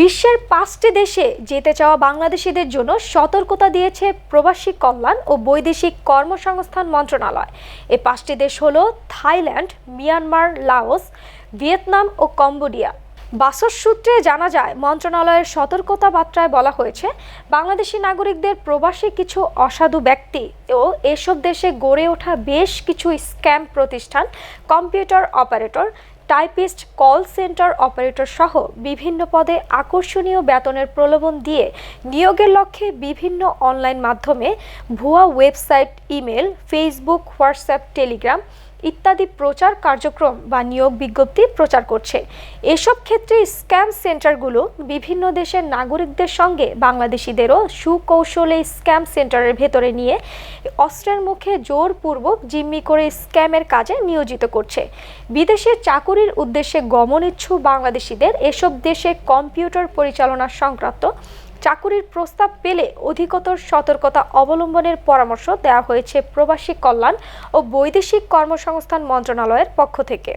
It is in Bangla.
বিশ্বের পাঁচটি দেশে যেতে চাওয়া বাংলাদেশিদের জন্য সতর্কতা দিয়েছে প্রবাসী কল্যাণ ও বৈদেশিক কর্মসংস্থান মন্ত্রণালয়। এ পাঁচটি দেশ হল থাইল্যান্ড, মিয়ানমার, লাওস, ভিয়েতনাম ও কম্বোডিয়া। বাসর সূত্রে জানা যায়, মন্ত্রণালয়ের সতর্কতা বার্তায় বলা হয়েছে, বাংলাদেশি নাগরিকদের প্রবাসী কিছু অসাধু ব্যক্তি ও এসব দেশে গড়ে ওঠা বেশ কিছু স্ক্যাম প্রতিষ্ঠান, computer operator typist call centre operator সহ বিভিন্ন পদে আকর্ষণীয় বেতনের প্রলোভন দিয়ে নিয়োগের লক্ষ্যে বিভিন্ন অনলাইন মাধ্যমে ভুয়া website, email, Facebook, WhatsApp, Telegram ইত্যাদি প্রচার কার্যক্রম বা নিয়োগ বিজ্ঞপ্তি প্রচার করছে। এসব ক্ষেত্রে স্ক্যাম সেন্টারগুলো বিভিন্ন দেশের নাগরিকদের সঙ্গে বাংলাদেশিদেরও সুকৌশলে স্ক্যাম সেন্টারের ভেতরে নিয়ে অস্ত্রের মুখে জোরপূর্বক জিম্মি করে স্ক্যামের কাজে নিয়োজিত করছে। বিদেশে চাকুরির উদ্দেশ্যে গমন ইচ্ছুক বাংলাদেশিদের এসব দেশে কম্পিউটার পরিচালনা সংক্রান্ত চাকুরির প্রস্তাব পেলে অধিকতর সতর্কতা অবলম্বনের পরামর্শ দেওয়া হয়েছে প্রবাসী কল্যাণ ও বৈদেশিক কর্মসংস্থান মন্ত্রণালয়ের পক্ষ থেকে।